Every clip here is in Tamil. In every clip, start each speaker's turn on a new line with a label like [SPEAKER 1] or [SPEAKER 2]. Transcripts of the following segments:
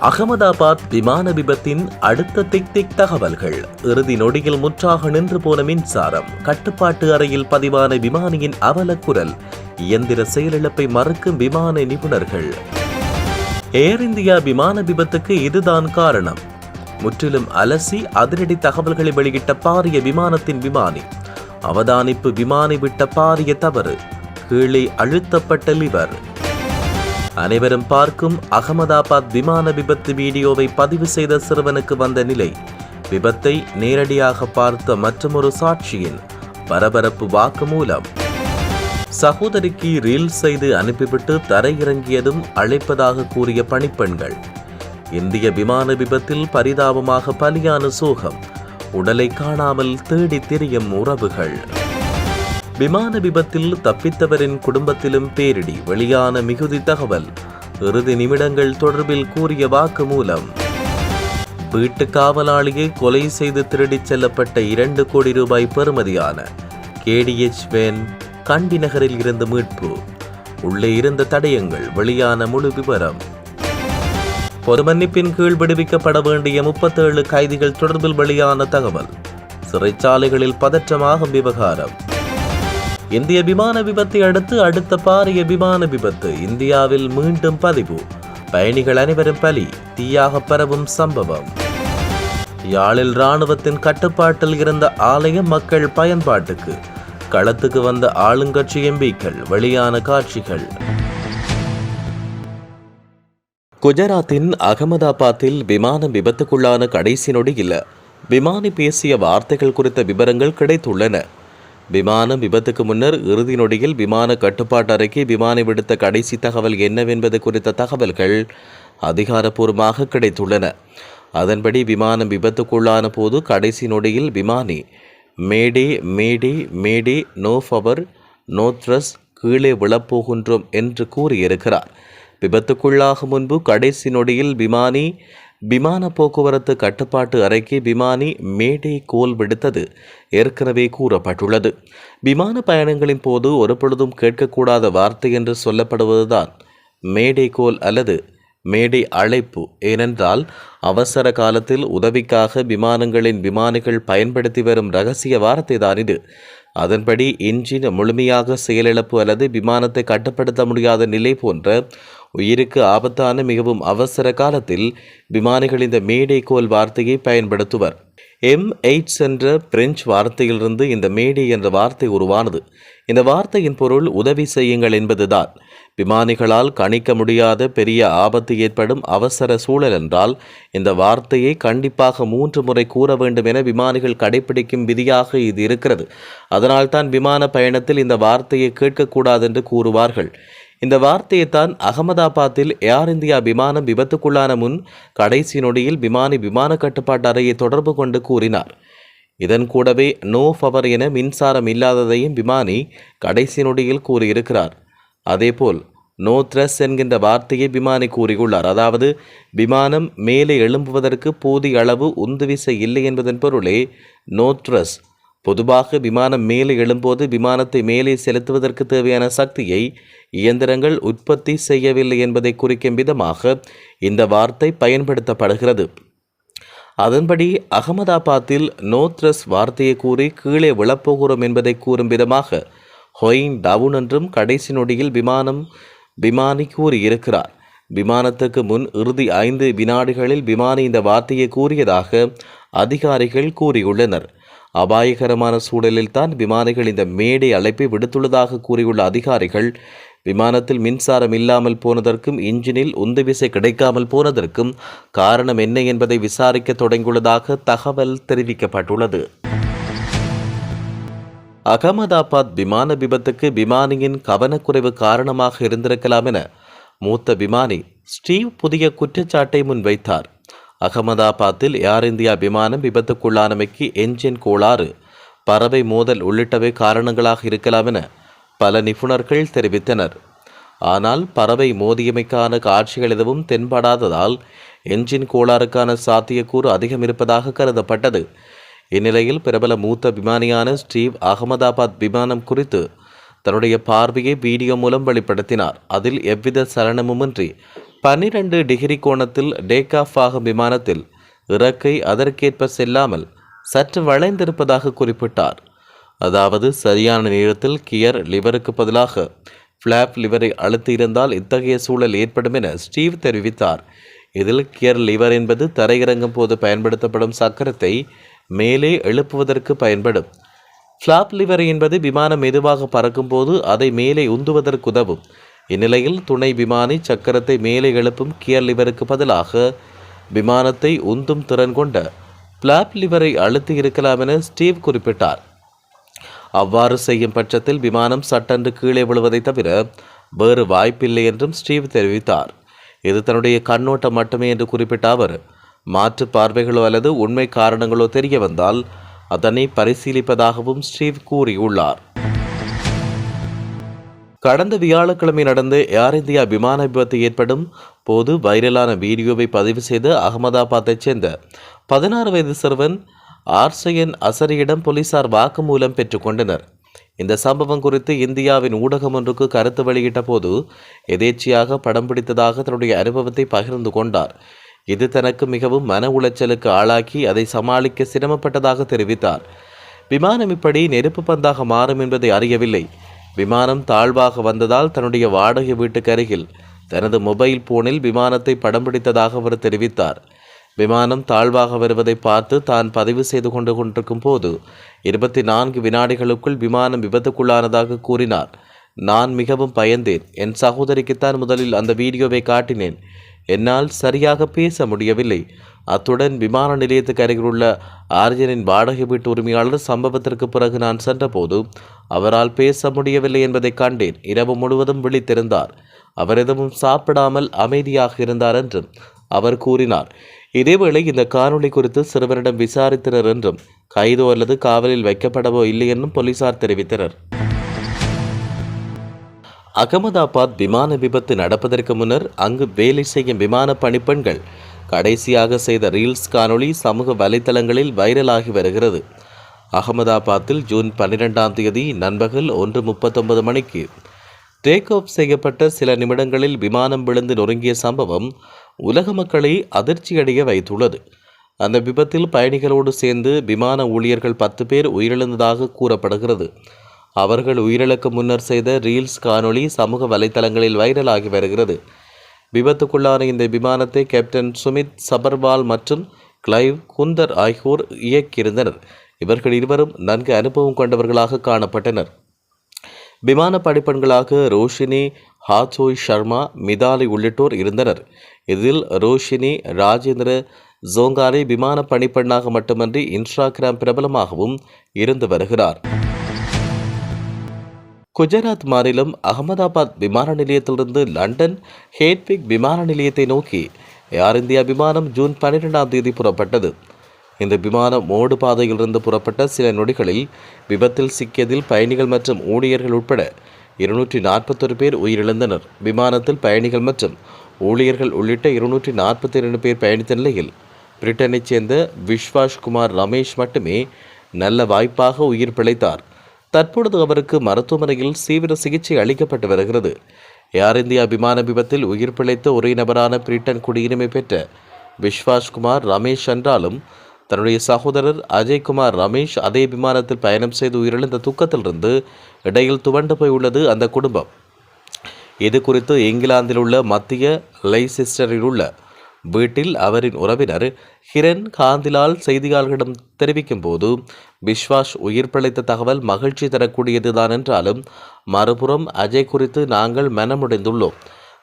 [SPEAKER 1] அகமதாபாத் விமான விபத்தின் அடுத்த திக் திக் தகவல்கள். இறுதி நொடியில் முற்றாக நின்று போன மின்சாரம் கட்டுப்பாட்டு அறையில் பதிவான விமானியின் அவலக்குரல் இயந்திர செயலிழப்பை மறுக்கும் விமான நிபுணர்கள். ஏர் இந்தியா விமான விபத்துக்கு இதுதான் காரணம். முற்றிலும் அலசி அதிரடி தகவல்களை வெளியிட்ட பாரிய விமானத்தின் விமானி. அவதானிப்பு விமானி விட்ட பாரிய தவறு. கீழே அழுத்தப்பட்ட லிவர். அனைவரும் பார்க்கும் அகமதாபாத் விமான விபத்து வீடியோவை பதிவு செய்த சிறுவனுக்கு வந்த நிலை. விபத்தை நேரடியாக பார்த்த மற்றொரு சாட்சியின் பரபரப்பு வாக்குமூலம் சகோதரிக்கு ரீல் செய்து அனுப்பிவிட்டு தரையிறங்கியதும் அழைப்பதாக கூறிய பணிப்பெண்கள். இந்திய விமான விபத்தில் பரிதாபமாக பலியான சோகம். உடலை காணாமல் தேடி திரியும் உறவுகள். விமான விபத்தில் தப்பித்தவரின் குடும்பத்திலும் பேரிடி. வெளியான மிகுதி தகவல். இறுதி நிமிடங்கள் தொடர்பில் கூறிய வாக்குமூலம் வீட்டு காவலாளியை கொலை செய்து திருடிச் செல்லப்பட்ட இரண்டு கோடி ரூபாய் பெறுமதியான கேடிஎச் வேன் கண்டி நகரில் இருந்து மீட்பு. உள்ளே இருந்த தடயங்கள் வெளியான முழு விவரம். பொது மன்னிப்பின் கீழ் விடுவிக்கப்பட வேண்டிய முப்பத்தேழு கைதிகள் தொடர்பில் வெளியான தகவல். சிறைச்சாலைகளில் பதற்றமாகும் விவகாரம். இந்திய விமான விபத்தை அடுத்து அடுத்த பாரிய விமான விபத்து இந்தியாவில் மீண்டும் பதிவு. பயணிகள் அனைவரும் பலி தீயாக பரவும் சம்பவம். யாழில் ராணுவத்தின் கட்டுப்பாட்டில் இருந்த ஆலயம் மக்கள் பயன்பாட்டுக்கு களத்துக்கு வந்த ஆளுங்கட்சி எம்பிக்கள் வெளியான காட்சிகள். குஜராத்தின் அகமதாபாத்தில் விமானம் விபத்துக்குள்ளான கடைசி நொடியில் விமானி பேசிய வார்த்தைகள் குறித்த விவரங்கள் கிடைத்துள்ளன. விமானம் விபத்துக்கு முன்னர் இறுதி நொடியில் விமான கட்டுப்பாட்டு அறைக்கு விமானி விடுத்த கடைசி தகவல் என்னவென்பது குறித்த தகவல்கள் அதிகாரப்பூர்வமாக கிடைத்துள்ளன. அதன்படி விமானம் விபத்துக்குள்ளான போது கடைசி நொடியில் விமானி மேடே மேடே மேடே நோ ஃபவர் நோ த்ரஸ் கீழே விழப்போகின்றோம் என்று கூறியிருக்கிறார். விபத்துக்குள்ளாகும் முன்பு கடைசி நொடியில் விமானி விமான போக்குவரத்து கட்டுப்பாட்டு அறைக்கு விமானி மேடை கோல் விடுத்தது ஏற்கனவே கூறப்பட்டுள்ளது. விமான பயணங்களின் போது ஒருபொழுதும் கேட்கக்கூடாத வார்த்தை என்று சொல்லப்படுவதுதான் மேடை கோல் அல்லது மேடை அழைப்பு. ஏனென்றால் அவசர காலத்தில் உதவிக்காக விமானங்களின் விமானிகள் பயன்படுத்தி வரும் ரகசிய வார்த்தை தான் இது. அதன்படி இன்ஜின் முழுமையாக செயலிழப்பு அல்லது விமானத்தை கட்டுப்படுத்த முடியாத நிலை போன்ற உயிருக்கு ஆபத்தான மிகவும் அவசர காலத்தில் விமானிகள் இந்த மேடை கோல் வார்த்தையை பயன்படுத்துவர். எம் எயிட்ஸ் என்ற பிரெஞ்சு வார்த்தையிலிருந்து இந்த மேடை என்ற வார்த்தை உருவானது. இந்த வார்த்தையின் பொருள் உதவி செய்யுங்கள் என்பதுதான். விமானிகளால் கணிக்க முடியாத பெரிய ஆபத்து ஏற்படும் அவசர சூழல் என்றால் இந்த வார்த்தையை கண்டிப்பாக மூன்று முறை கூற வேண்டும் என விமானிகள் கடைபிடிக்கும் விதியாக இது இருக்கிறது. அதனால்தான் விமான பயணத்தில் இந்த வார்த்தையை கேட்கக்கூடாது என்று கூறுவார்கள். இந்த வார்த்தையை தான் அகமதாபாத்தில் ஏர் இந்தியா விமானம் விபத்துக்குள்ளான முன் கடைசி நொடியில் விமானி விமான கட்டுப்பாட்டு அறையை தொடர்பு கொண்டு கூறினார். இதன் கூடவே நோ பவர் என மின்சாரம் இல்லாததையும் விமானி கடைசி நொடியில் கூறியிருக்கிறார். அதேபோல் நோ த்ரஸ் என்கின்ற வார்த்தையை விமானி கூறியுள்ளார். அதாவது விமானம் மேலே எழும்புவதற்கு போதிய அளவு உந்துவிசை இல்லை என்பதன் பொருளே நோ த்ரஸ் பொதுவாக விமானம் மேலே எழும்போது விமானத்தை மேலே செலுத்துவதற்கு தேவையான சக்தியை இயந்திரங்கள் உற்பத்தி செய்யவில்லை என்பதை குறிக்கும் விதமாக இந்த வார்த்தை பயன்படுத்தப்படுகிறது. அதன்படி அகமதாபாத்தில் நோத்ரஸ் வார்த்தையை கூறி கீழே விழப்போகிறோம் என்பதை கூறும் விதமாக ஹொயின் டவுன் என்றும் கடைசி நொடியில் விமானம் விமானி கூறியிருக்கிறார். விமானத்துக்கு முன் இறுதி ஐந்து வினாடிகளில் விமானி இந்த வார்த்தையை கூறியதாக அதிகாரிகள் கூறியுள்ளனர். அபாயகரமான சூழலில் தான் விமானிகள் இந்த மேடை அழைப்பை விடுத்துள்ளதாக கூறியுள்ள அதிகாரிகள் விமானத்தில் மின்சாரம் இல்லாமல் போனதற்கும் இன்ஜினில் உந்துவிசை கிடைக்காமல் போனதற்கும் காரணம் என்ன என்பதை விசாரிக்க தொடங்கியுள்ளதாக தகவல் தெரிவிக்கப்பட்டுள்ளது. அகமதாபாத் விமான விபத்துக்கு விமானியின் கவனக்குறைவு காரணமாக இருந்திருக்கலாம் என மூத்த விமானி ஸ்டீவ் புதிய குற்றச்சாட்டை முன்வைத்தார். அகமதாபாத்தில் ஏர் இந்தியா விமானம் விபத்துக்குள்ளானமைக்கு என்ஜின் கோளாறு பறவை மோதல் உள்ளிட்டவை காரணங்களாக இருக்கலாம் என பல நிபுணர்கள் தெரிவித்தனர். ஆனால் பறவை மோதியமைக்கான காட்சிகள் எதுவும் தென்படாததால் என்ஜின் கோளாறுக்கான சாத்தியக்கூறு அதிகம் இருப்பதாக கருதப்பட்டது. இந்நிலையில் பிரபல மூத்த விமானியான ஸ்டீவ் அகமதாபாத் விமானம் குறித்து தன்னுடைய பார்வையை வீடியோ மூலம் வெளிப்படுத்தினார். அதில் எவ்வித சலனமுமின்றி பன்னிரண்டு டிகிரி கோணத்தில் டேக் ஆஃப் ஆகும் விமானத்தில் இறக்கை அதற்கேற்ப செல்லாமல் சற்று வளைந்திருப்பதாக குறிப்பிட்டார். அதாவது சரியான நேரத்தில் கியர் லிவருக்கு பதிலாக ஃப்ளாப் லிவரை அழுத்தியிருந்தால் இத்தகைய சூழல் ஏற்படும் என ஸ்டீவ் தெரிவித்தார். இதில் கியர் லிவர் என்பது தரையிறங்கும் போது பயன்படுத்தப்படும் சக்கரத்தை மேலே எழுப்புவதற்கு பயன்படும். ஃப்ளாப் லிவர் என்பது விமானம் மெதுவாக பறக்கும்போது அதை மேலே உந்துவதற்கு உதவும். இந்நிலையில் துணை விமானி சக்கரத்தை மேலே எழுப்பும் கியர் லிவருக்கு பதிலாக விமானத்தை உந்தும் திறன் கொண்ட ஃப்ளாப் லிவரை அழுத்தி இருக்கலாம் என ஸ்டீவ் குறிப்பிட்டார். அவ்வாறு செய்யும் பட்சத்தில் விமானம் சட்டென்று கீழே விழுவதை தவிர வேறு வாய்ப்பில்லை என்றும் ஸ்டீவ் தெரிவித்தார். இது தன்னுடைய கண்ணோட்டம் மட்டுமே என்று குறிப்பிட்ட அவர் மாற்று பார்வைகளோ அல்லது உண்மை காரணங்களோ தெரிய வந்தால் அதனை பரிசீலிப்பதாகவும் ஸ்டீவ் கூறியுள்ளார். கடந்த வியாழக்கிழமை நடந்த ஏர் இந்தியா விமான விபத்து ஏற்படும் போது வைரலான வீடியோவை பதிவு செய்து அகமதாபாத்தைச் சேர்ந்த பதினாறு வயது சிறுவன் ஆர்சயன் அசரியிடம் போலீசார் வாக்குமூலம் பெற்றுக்கொண்டனர் இந்த சம்பவம் குறித்து இந்தியாவின் ஊடகம் ஒன்றுக்கு கருத்து வெளியிட்ட போது எதேச்சியாக படம் பிடித்ததாக தன்னுடைய அனுபவத்தை பகிர்ந்து கொண்டார். இது தனக்கு மிகவும் மன உளைச்சலுக்கு ஆளாக்கி அதை சமாளிக்க சிரமப்பட்டதாக தெரிவித்தார். விமானம் இப்படி நெருப்பு பந்தாக மாறும் என்பதை அறியவில்லை. விமானம் தாழ்வாக வந்ததால் தன்னுடைய வாடகை வீட்டுக்கு அருகில் தனது மொபைல் போனில் விமானத்தை படம் பிடித்ததாக அவர் தெரிவித்தார். விமானம் தாழ்வாக வருவதை பார்த்து தான் பதிவு செய்து கொண்டு கொண்டிருக்கும் போது இருபத்தி நான்கு வினாடிகளுக்குள் விமானம் விபத்துக்குள்ளானதாக கூறினார். நான் மிகவும் பயந்தேன். என் சகோதரிக்குத்தான் முதலில் அந்த வீடியோவை காட்டினேன். என்னால் சரியாக பேச முடியவில்லை. அத்துடன் விமான நிலையத்துக்கு அருகிலுள்ள ஆர்ஜனின் வாடகை வீட்டு உரிமையாளர் சம்பவத்திற்கு பிறகு நான் சென்றபோது அவரால் பேச முடியவில்லை என்பதை கண்டேன். இரவு முழுவதும் விழித்திருந்தார். அவர் எதுவும் சாப்பிடாமல் அமைதியாக இருந்தார் என்றும் அவர் கூறினார். இதேவேளை இந்த காணொளி குறித்து சிறுவனிடம் விசாரித்தனர் என்றும் கைதோ அல்லது காவலில் வைக்கப்படவோ இல்லை என்றும் போலீசார் தெரிவித்தனர். அகமதாபாத் விமான விபத்து நடப்பதற்கு முன்னர் அங்கு வேலை செய்யும் விமான பணிப்பெண்கள் கடைசியாக செய்த ரீல்ஸ் காணொளி சமூக வலைத்தளங்களில் வைரலாகி வருகிறது. அகமதாபாத்தில் ஜூன் பன்னிரெண்டாம் தேதி நண்பகல் ஒன்று முப்பத்தொன்பது மணிக்கு டேக் ஆஃப் செய்யப்பட்ட சில நிமிடங்களில் விமானம் விழுந்து நொறுங்கிய சம்பவம் உலக மக்களை அதிர்ச்சியடைய வைத்துள்ளது. அந்த விபத்தில் பயணிகளோடு சேர்ந்து விமான ஊழியர்கள் பத்து பேர் உயிரிழந்ததாக கூறப்படுகிறது. அவர்கள் உயிரிழக்கு முன்னர் செய்த ரீல்ஸ் காணொளி சமூக வலைதளங்களில் வைரலாகி வருகிறது. விபத்துக்குள்ளான இந்த விமானத்தை கேப்டன் சுமித் சபர்வால் மற்றும் கிளைவ் குந்தர் ஆகியோர் இயக்கியிருந்தனர். இவர்கள் இருவரும் நன்கு அனுபவம் கொண்டவர்களாக காணப்பட்டனர். விமான படிப்பெண்களாக ரோஷினி ஹாச்சோய் சர்மா மிதாலி உள்ளிட்டோர் இருந்தனர். இதில் ரோஷினி ராஜேந்திர ஜோங்காரி விமான பணிப்பெண்ணாக மட்டுமன்றி இன்ஸ்டாகிராம் பிரபலமாகவும் இருந்து வருகிறார். குஜராத் மாநிலம் அகமதாபாத் விமான நிலையத்திலிருந்து லண்டன் ஹேட்விக் விமான நிலையத்தை நோக்கி ஏர் இந்தியா விமானம் ஜூன் பன்னிரெண்டாம் தேதி புறப்பட்டது. இந்த விமானம் மோடு பாதையிலிருந்து புறப்பட்ட சில நொடிகளில் விபத்தில் சிக்கியதில் பயணிகள் மற்றும் ஊழியர்கள் உட்பட இருநூற்றி நாற்பத்தொரு பேர் உயிரிழந்தனர். விமானத்தில் பயணிகள் மற்றும் ஊழியர்கள் உள்ளிட்ட இருநூற்றி நாற்பத்தி இரண்டு பேர் பயணித்த நிலையில் பிரிட்டனைச் சேர்ந்த விஸ்வாஷ்குமார் ரமேஷ் மட்டுமே நல்ல வாய்ப்பாக உயிர் பிழைத்தார். தற்பொழுது அவருக்கு மருத்துவமனையில் தீவிர சிகிச்சை அளிக்கப்பட்டு வருகிறது. ஏர் இந்தியா விமான விபத்தில் உயிர் பிழைத்த ஒரே நபரான பிரிட்டன் குடியுரிமை பெற்ற விஸ்வாஸ்குமார் ரமேஷ் என்றாலும் தன்னுடைய சகோதரர் அஜய்குமார் ரமேஷ் அதே விமானத்தில் பயணம் செய்து உயிரிழந்த துக்கத்திலிருந்து இடையில் துவண்டு போய் உள்ளது அந்த குடும்பம். இது குறித்து இங்கிலாந்தில் உள்ள மத்திய லைசிஸ்டரில் உள்ள வீட்டில் அவரின் உறவினர் ஹிரன் காந்திலால் செய்தியாளர்களிடம் தெரிவிக்கும் போது விஸ்வாஸ் உயிர் பிழைத்த தகவல் மகிழ்ச்சி தரக்கூடியதுதான் என்றாலும் மறுபுறம் அஜய் குறித்து நாங்கள் மனமுடைந்துள்ளோம்.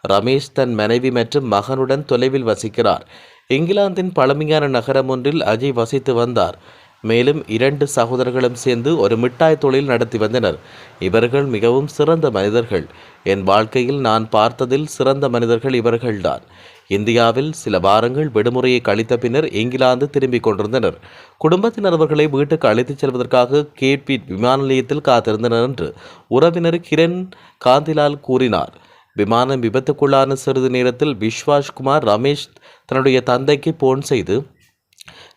[SPEAKER 1] ரமேஷ் தன் மனைவி மற்றும் மகனுடன் தொலைவில் வசிக்கிறார். இங்கிலாந்தின் பழமையான நகரம் ஒன்றில் அஜய் வசித்து வந்தார். மேலும் இரண்டு சகோதரர்களும் சேர்ந்து ஒரு மிட்டாய் தொழில் நடத்தி வந்தனர். இவர்கள் மிகவும் சிறந்த மனிதர்கள். என் வாழ்க்கையில் நான் பார்த்ததில் சிறந்த மனிதர்கள் இவர்கள்தான். இந்தியாவில் சில வாரங்கள் விடுமுறையை கழித்த பின்னர் இங்கிலாந்து திரும்பிக் கொண்டிருந்தனர். குடும்பத்தினர் அவர்களை வீட்டுக்கு அழைத்துச் செல்வதற்காக கேட்பி விமான நிலையத்தில் காத்திருந்தனர் என்று உறவினர் கிரண் காந்திலால் கூறினார். விமானம் விபத்துக்குள்ளான சிறிது நேரத்தில் விஸ்வாஸ்குமார் ரமேஷ் தன்னுடைய தந்தைக்கு போன் செய்து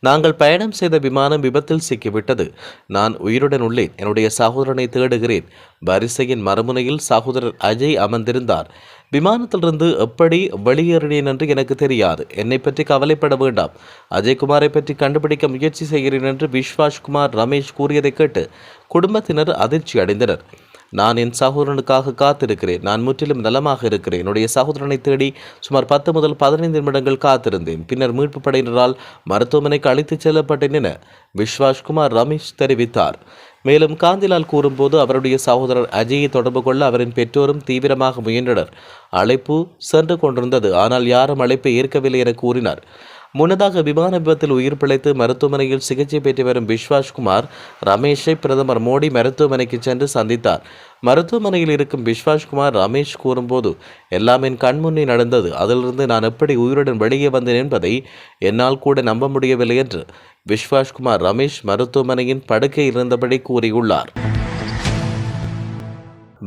[SPEAKER 1] நாங்கள் பயணம் செய்த விமானம் விபத்தில் சிக்கிவிட்டது. நான் உயிருடன் உள்ளேன். என்னுடைய சகோதரனை தேடுகிறேன். வரிசையின் மறுமுனையில் சகோதரர் அஜய் அமர்ந்திருந்தார். விமானத்திலிருந்து எப்படி வெளியேறினேன் என்று எனக்கு தெரியாது. என்னை பற்றி கவலைப்பட வேண்டாம். அஜய்குமாரை பற்றி கண்டுபிடிக்க முயற்சி செய்கிறேன் என்று விஸ்வாஷ்குமார் ரமேஷ் கூறியதை கேட்டு குடும்பத்தினர் அதிர்ச்சி அடைந்தனர். நான் என் சகோதரனுக்காக காத்திருக்கிறேன். நான் முற்றிலும் நலமாக இருக்கிறேன். என்னுடைய சகோதரனை தேடி சுமார் பத்து முதல் பதினைந்து நிமிடங்கள் காத்திருந்தேன். பின்னர் மீட்பு படையினரால் மருத்துவமனைக்கு அழைத்துச் செல்லப்பட்டேன் என விஸ்வாஷ்குமார் ரமேஷ் தெரிவித்தார். மேலும் காந்திலால் கூறும்போது அவருடைய சகோதரர் அஜயை தொடர்பு கொள்ள அவரின் பெற்றோரும் தீவிரமாக முயன்றனர். அழைப்பு சென்று கொண்டிருந்தது. ஆனால் யாரும் அழைப்பை ஏற்கவில்லை என கூறினார். முன்னதாக விமான விபத்தில் உயிர் பிழைத்து மருத்துவமனையில் சிகிச்சை பெற்று வரும் விஸ்வாஷ்குமார் ரமேஷை பிரதமர் மோடி மருத்துவமனைக்கு சென்று சந்தித்தார். மருத்துவமனையில் இருக்கும் விஸ்வாஸ் குமார் ரமேஷ் கூறும்போது எல்லாம் என் கண்முன்னே நடந்தது. அதிலிருந்து நான் எப்படி உயிருடன் வெளியே வந்தேன் என்பதை என்னால் கூட நம்ப முடியவில்லை என்று விஸ்வாஸ்குமார் ரமேஷ் மருத்துவமனையின் படுக்கையில் இருந்தபடி கூறியுள்ளார்.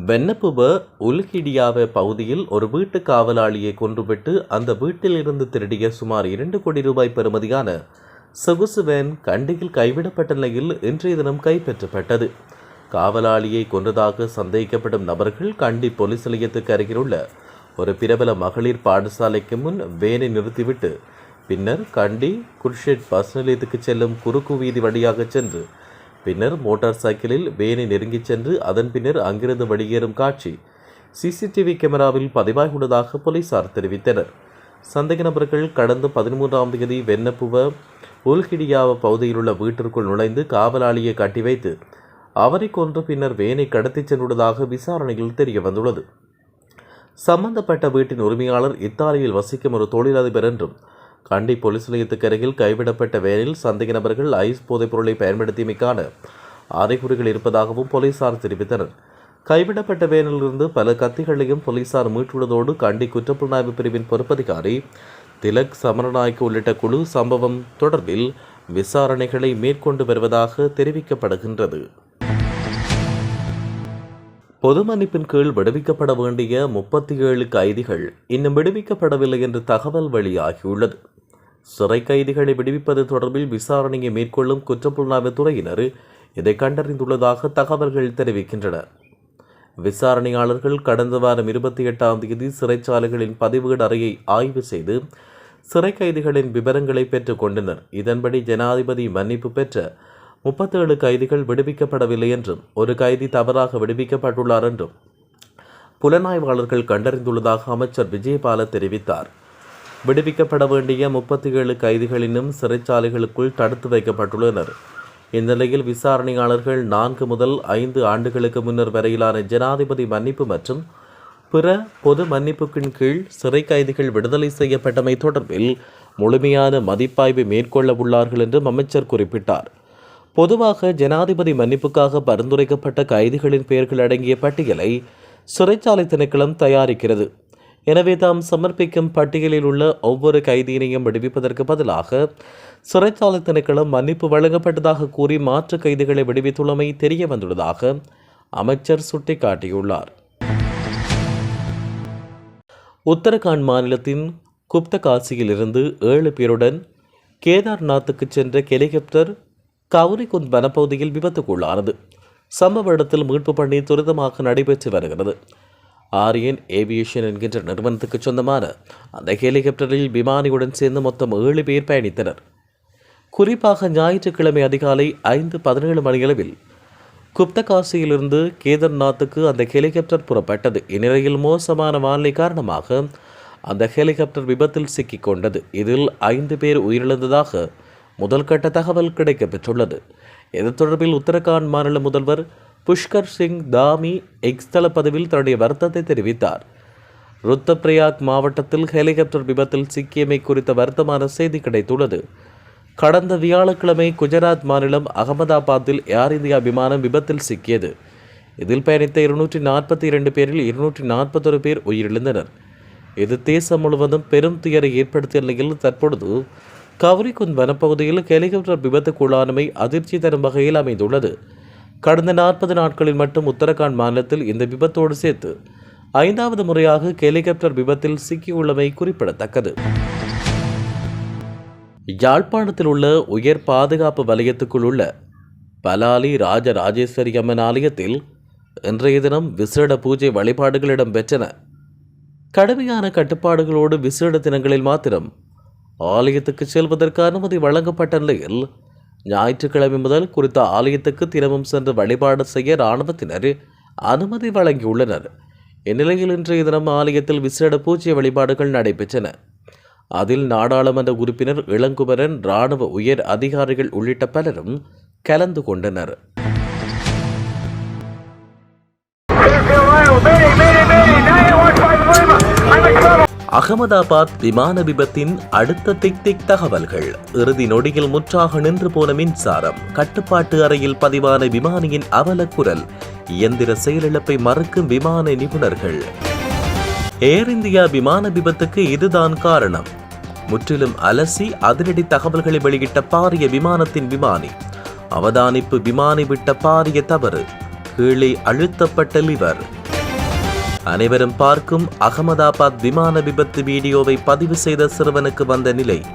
[SPEAKER 1] வெண்ணப்புவ உல்கிடியாவ பகுதியில் ஒரு வீட்டு காவலாளியை கொன்றுவிட்டு அந்த வீட்டில் இருந்து திருடிய சுமார் இரண்டு கோடி ரூபாய் பெறுமதியான சொகுசு வேன் கண்டியில் கைவிடப்பட்ட நிலையில் இன்றைய தினம் கைப்பற்றப்பட்டது. காவலாளியை கொன்றதாக சந்தேகிக்கப்படும் நபர்கள் கண்டி போலீஸ் நிலையத்துக்கு அருகிலுள்ள ஒரு பிரபல மகளிர் பாடசாலைக்கு முன் வேனை நிறுத்திவிட்டு பின்னர் கண்டி குர்ஷெட் பஸ் நிலையத்துக்கு செல்லும் குறுக்கு வீதி வழியாக சென்று பின்னர் மோட்டார் சைக்கிளில் வேனை நெருங்கிச் சென்று அதன் பின்னர் அங்கிருந்து வெளியேறும் காட்சி. சிசிடிவி கேமராவில் பதிவாகியுள்ளதாக போலீசார் தெரிவித்தனர். சந்தேக நபர்கள் கடந்த பதிமூன்றாம் தேதி வெண்ணப்புவ உல்கிடியாவ பகுதியிலுள்ள வீட்டிற்குள் நுழைந்து காவலாளியை கட்டி வைத்து அவரை கொன்று பின்னர் வேனை கடத்திச் சென்றுள்ளதாக விசாரணையில் தெரிய வந்துள்ளது சம்பந்தப்பட்ட வீட்டின் உரிமையாளர் இத்தாலியில் வசிக்கும் ஒரு தொழிலதிபர் என்றும் கண்டி போலீஸ் நிலையத்துக்கு அருகில் கைவிடப்பட்ட வேனில் சந்தேக நபர்கள் ஐஸ் போதைப் பொருளை பயன்படுத்தியமைக்கான அறிகுறிகள் இருப்பதாகவும் போலீசார் தெரிவித்தனர். கைவிடப்பட்ட வேனிலிருந்து பல கத்திகளையும் போலீசார் மீட்டுள்ளதோடு கண்டி குற்றப்புலனாய்வு பிரிவின் பொறுப்பதிகாரி திலக் சமரநாயக் உள்ளிட்ட குழு சம்பவம் தொடர்பில் விசாரணைகளை மேற்கொண்டு வருவதாக தெரிவிக்கப்படுகின்றது. பொது மன்னிப்பின் கீழ் விடுவிக்கப்பட வேண்டிய முப்பத்தி ஏழு கைதிகள் இன்னும் விடுவிக்கப்படவில்லை என்று தகவல் வெளியாகியுள்ளது. சிறை கைதிகளை விடுவிப்பது தொடர்பில் விசாரணையை மேற்கொள்ளும் குற்றப்புலனாய்வு துறையினர் இதை கண்டறிந்துள்ளதாக தகவல்கள் தெரிவிக்கின்றன. விசாரணையாளர்கள் கடந்த வாரம் இருபத்தி எட்டாம் தேதி சிறைச்சாலைகளின் பதிவுகள் அறையை ஆய்வு செய்து சிறை கைதிகளின் விவரங்களை பெற்றுக் கொண்டனர். இதன்படி ஜனாதிபதி மன்னிப்பு பெற்ற முப்பத்தேழு கைதிகள் விடுவிக்கப்படவில்லை என்றும் ஒரு கைதி தவறாக விடுவிக்கப்பட்டுள்ளார் என்றும் புலனாய்வாளர்கள் கண்டறிந்துள்ளதாக அமைச்சர் விஜயபால தெரிவித்தார். விடுவிக்கப்பட வேண்டிய முப்பத்தி ஏழு கைதிகளினும் சிறைச்சாலைகளுக்குள் தடுத்து வைக்கப்பட்டுள்ளனர். இந்நிலையில் விசாரணையாளர்கள் நான்கு முதல் ஐந்து ஆண்டுகளுக்கு முன்னர் வரையிலான ஜனாதிபதி மன்னிப்பு மற்றும் பிற பொது மன்னிப்புக்கின் கீழ் சிறை கைதிகள் விடுதலை செய்யப்பட்டமை தொடர்பில் முழுமையான மதிப்பாய்வை மேற்கொள்ள உள்ளார்கள் என்றும் அமைச்சர் குறிப்பிட்டார். பொதுவாக ஜனாதிபதி மன்னிப்புக்காக பரிந்துரைக்கப்பட்ட கைதிகளின் பெயர்கள் அடங்கிய பட்டியலை சிறைச்சாலை திணைக்களம் தயாரிக்கிறது. எனவே தாம் சமர்ப்பிக்கும் பட்டியலில் உள்ள ஒவ்வொரு கைதியினையும் விடுவிப்பதற்கு பதிலாக சிறைச்சாலை திணைக்களம் மன்னிப்பு வழங்கப்பட்டதாக கூறி மாற்று கைதிகளை விடுவித்துள்ளமை தெரிய வந்துள்ளதாக அமைச்சர் சுட்டிக்காட்டியுள்ளார். உத்தரகாண்ட் மாநிலத்தின் குப்தகாசியிலிருந்து ஏழு பேருடன் கேதார்நாத்துக்கு சென்ற ஹெலிகாப்டர் கவுரிகுந்த் வனப்பகுதியில் விபத்துக்குள்ளானது. சம்பவ இடத்தில் மீட்பு பணி துரிதமாக நடைபெற்று வருகிறது. ஆரியன் ஏவியேஷன் என்கின்ற நிறுவனத்துக்கு சொந்தமான அந்த ஹெலிகாப்டரில் விமானியுடன் சேர்ந்து மொத்தம் ஏழு பேர் பயணித்தனர். குறிப்பாக ஞாயிற்றுக்கிழமை அதிகாலை ஐந்து பதினேழு மணியளவில் குப்தகாசியிலிருந்து கேதர்நாத்துக்கு அந்த ஹெலிகாப்டர் புறப்பட்டது. இந்நிலையில் மோசமான வானிலை காரணமாக அந்த ஹெலிகாப்டர் விபத்தில் சிக்கிக் கொண்டது. இதில் ஐந்து பேர் உயிரிழந்ததாக முதல் கட்ட தகவல் கிடைக்கப்பெற்றுள்ளது. இது தொடர்பில் உத்தரகாண்ட் மாநில முதல்வர் புஷ்கர் சிங் தாமி எக்ஸ்தள பதிவில் தன்னுடைய வருத்தத்தை தெரிவித்தார். ருத்தப்பிரயாக் மாவட்டத்தில் ஹெலிகாப்டர் விபத்தில் சிக்கியமை குறித்த வருத்தமான செய்தி கிடைத்துள்ளது. கடந்த வியாழக்கிழமை குஜராத் மாநிலம் அகமதாபாத்தில் ஏர் இந்தியா விமானம் விபத்தில் சிக்கியது. இதில் பயணித்த இருநூற்றி நாற்பத்தி இரண்டு பேரில் இருநூற்றி நாற்பத்தொரு பேர் உயிரிழந்தனர். இது தேசம் முழுவதும் பெரும் துயரை ஏற்படுத்திய நிலையில் தற்பொழுது கவரிக்குந்த் வனப்பகுதியில் ஹெலிகாப்டர் விபத்துக்குள்ளானமை அதிர்ச்சி தரும் வகையில் அமைந்துள்ளது. கடந்த நாற்பது நாட்களில் மட்டும் உத்தரகாண்ட் மாநிலத்தில் இந்த விபத்தோடு சேர்த்து ஐந்தாவது முறையாக ஹெலிகாப்டர் விபத்தில் சிக்கியுள்ளமை குறிப்பிடத்தக்கது. யாழ்ப்பாணத்தில் உள்ள உயர் பாதுகாப்பு வலயத்துக்குள் உள்ள பலாலி ராஜ ராஜேஸ்வரி அம்மன் ஆலயத்தில் இன்றைய தினம் விசேட பூஜை வழிபாடுகள் இடம்பெற்றன கடுமையான கட்டுப்பாடுகளோடு விசேட தினங்களில் மாத்திரம் ஆலயத்துக்கு செல்வதற்கு அனுமதி வழங்கப்பட்ட நிலையில் ஞாயிற்றுக்கிழமை முதல் குறித்த ஆலயத்துக்கு தினமும் சென்று வழிபாடு செய்ய இராணுவத்தினர் அனுமதி வழங்கியுள்ளனர். இந்நிலையில் இன்றைய தினம் ஆலயத்தில் விசேட பூஜை வழிபாடுகள் நடைபெற்றன. அதில் நாடாளுமன்ற உறுப்பினர் இளங்குமரன் இராணுவ உயர் அதிகாரிகள் உள்ளிட்ட பலரும் கலந்து கொண்டனர். அகமதாபாத் விமான விபத்தின் அடுத்த திக் திக் தகவல்கள். இறுதி நொடியில் முற்றாக நின்று போன மின்சாரம் கட்டுப்பாட்டு அறையில் பதிவான விமானியின் அவலக்குரல் இயந்திர செயலிழப்பை மறுக்கும் விமான நிபுணர்கள். ஏர் இந்தியா விமான விபத்துக்கு இதுதான் காரணம். முற்றிலும் அலசி அதிரடி தகவல்களை வெளியிட்ட பாரிய விமானத்தின் விமானி. அவதானிப்பு விமானி விட்ட பாரிய தவறு. கீழே அழுத்தப்பட்ட லிவர். அனைவரும் பார்க்கும் அகமதாபாத் விமான விபத்து வீடியோவை பதிவு செய்த சிறுவனுக்கு வந்த நிலை.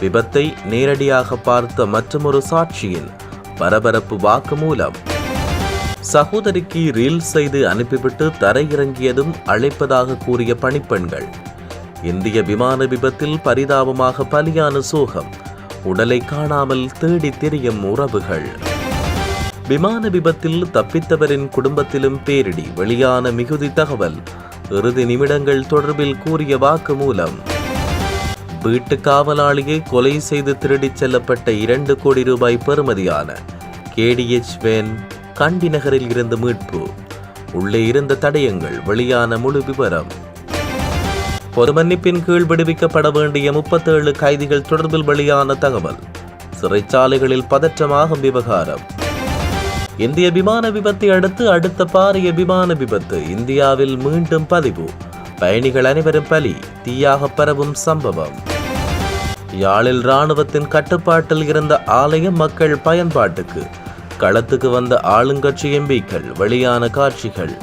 [SPEAKER 1] விபத்தை நேரடியாக பார்த்த மற்றொரு சாட்சியின் பரபரப்பு வாக்குமூலம். சகோதரிக்கு ரீல் செய்து அனுப்பிவிட்டு தரையிறங்கியதும் அழைப்பதாக கூறிய பணிப்பெண்கள். இந்திய விமான விபத்தில் பரிதாபமாக பலியான சோகம். உடலை காணாமல் தேடித் திரியும் உறவுகள். விமான விபத்தில் தப்பித்தவரின் குடும்பத்திலும் பேரிடி வெளியான மிகுதி தகவல். இறுதி நிமிடங்கள் தொடர்பில் கூறிய வாக்குமூலம் வீட்டு காவலாளியை கொலை செய்து திருடிச் செல்லப்பட்ட இரண்டு கோடி ரூபாய் பெறுமதியான கேடிஎச் வேன் கண்டி நகரில் இருந்து மீட்பு. உள்ளே இருந்த தடயங்கள் வெளியான முழு விவரம். பொது மன்னிப்பின் கீழ் விடுவிக்கப்பட வேண்டிய முப்பத்தேழு கைதிகள் தொடர்பில் வெளியான தகவல். சிறைச்சாலைகளில் பதற்றமாகும் விவகாரம். இந்திய விமான விபத்தை அடுத்து அடுத்த பாரிய விமான விபத்து இந்தியாவில் மீண்டும் பதிவு. பயணிகள் அனைவரும் பலி தீயாக பரவும் சம்பவம். யாழில் இராணுவத்தின் கட்டுப்பாட்டில் இருந்த ஆலயம் மக்கள் பயன்பாட்டுக்கு களத்துக்கு வந்த ஆளுங்கட்சி எம்பிக்கள் வெளியான காட்சிகள்.